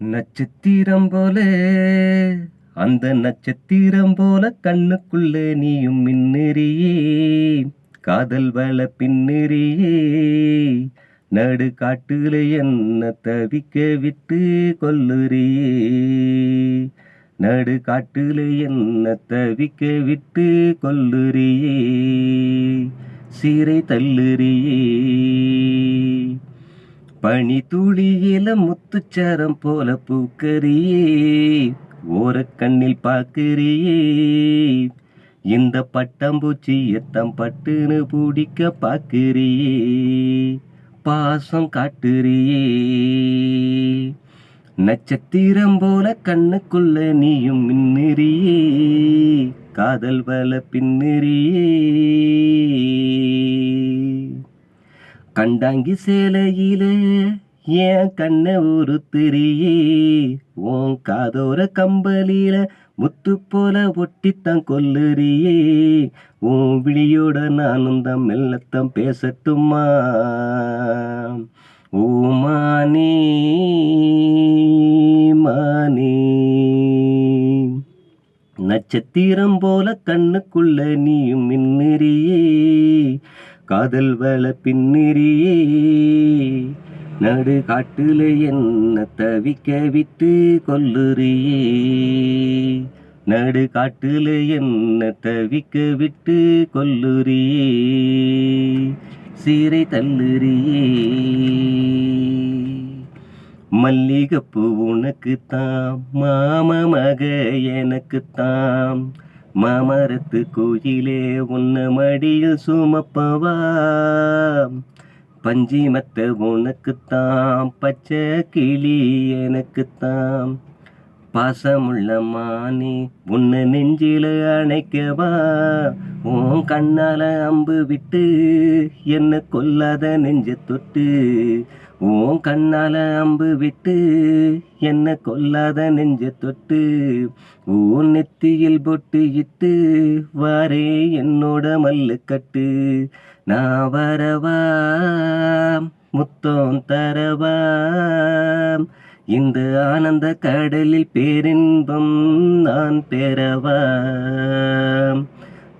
நட்சத்திரம் போல அந்த நட்சத்திரம் போல கண்ணுக்குள்ள நீயும் மின்னறியே காதல் வள பின்னறியே நடு காட்டுல என்ன தவிக்க விட்டு கொல்லுறியே நடு காட்டுல என்ன தவிக்க விட்டு கொல்லுறியே சீரை தள்ளுறியே. பனி துளியில முத்துச்சரம் போல பூக்கறியே. ஓரக்கண்ணில் பார்க்கறியே. இந்த பட்டம்பூச்சி எத்தம் பட்டுன்னு பிடிக்க பார்க்கறியே. பாசம் காட்டுறியே. நட்சத்திரம் போல கண்ணுக்குள்ள நீயும் மின்னறியே காதல் வல பின்னறியே. கண்டாங்கி சேலையில ஏன் கண்ணை ஒரு திரியே உன் காதோர கம்பலில முத்து போல ஒட்டித்தான் கொல்லுறியே. உன் விழியோட நானும் தான் மெல்லத்தம் பேசட்டுமா? ஓ மானே மானே. நட்சத்திரம் போல கண்ணுக்குள்ள நீயும் மின்னுறியே காதல் வள பின்னிறியே நடு காட்டுல என்ன தவிக்க விட்டு கொல்லுறியே நடு காட்டுல என்ன தவிக்க விட்டு கொல்லுறியே சீரை தள்ளுறியே மல்லிகைப்பூ உனக்குத்தான் மாம மக எனக்குத்தான் மாமரத்து கோயிலே உன்ன மடியில் சுமப்பவா பஞ்சிமத்த உனக்குத்தாம் பச்சை கிளி எனக்குத்தான். பாசமுள்ள மானே உன்னை நெஞ்சில அணைக்கவா? உன் கண்ணால அம்பு விட்டு என்ன கொல்லாத நெஞ்ச தொட்டு உன் கண்ணால அம்பு விட்டு என்ன கொல்லாத நெஞ்ச தொட்டு உன் நெத்தியில் பொட்டு இட்டு வாரே என்னோட மல்லு கட்டு. நான் வரவா? முத்தம் தரவா? இந்த ஆனந்த கடலில் பேரின்பம் நான் பெறவா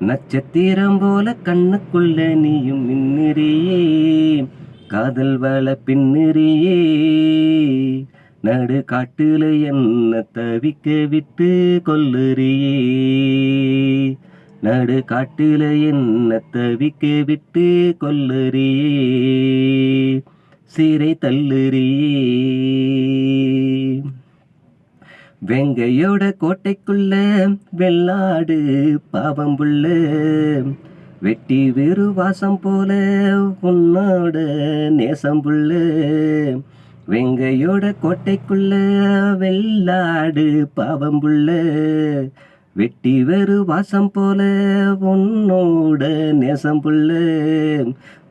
நட்சத்திரம் போல கண்ணுக்குள்ள நீயும் மின்னிறியே காதல் வள பின்னிறியே நடு காட்டுல என்ன தவிக்க விட்டு கொல்லுறியே. நடு காட்டுல என்ன தவிக்க விட்டு கொல்லுறியே. சிறை தள்ளுறியே. வெங்கையோட கோட்டைக்குள்ள வெள்ளாடு பாவம் புள்ள வெட்டி வெறு வாசம் போல உன்னோட நேசம் புள்ள வெங்கையோட கோட்டைக்குள்ள வெள்ளாடு பாவம் புள்ள வெட்டி வெறு வாசம் போல உன்னோட நேசம் புள்ள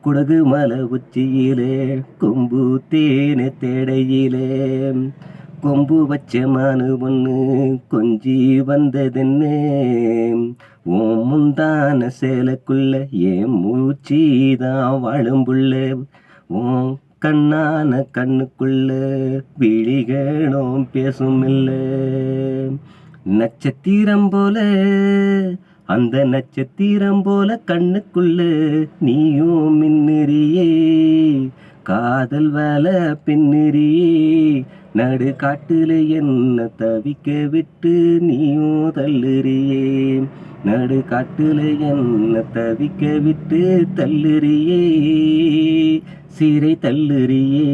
குடகு மலை உச்சியிலே கொம்பு தேனு தேடையிலே. கொம்பு வச்ச மானு ஒன்று கொஞ்சி வந்ததென்ன? ஓ முந்தான சேலைக்குள்ள ஏன் மூச்சிதான் தான் வாழும்புள்ள. ஓ கண்ணான கண்ணுக்குள்ள விழிகளும் பேசும் இல்லை நட்சத்திரம் போல அந்த நட்சத்திரம் போல கண்ணுக்குள்ள நீயும் மின்னிறியே. காதல் வேலை பின்னிறியே. நடு காட்டுல என்ன தவிக்க விட்டு நீயும் தள்ளுறியே? நடு காட்டுல என்ன தவிக்க விட்டு தள்ளுறியே? சீரை தள்ளுறியே?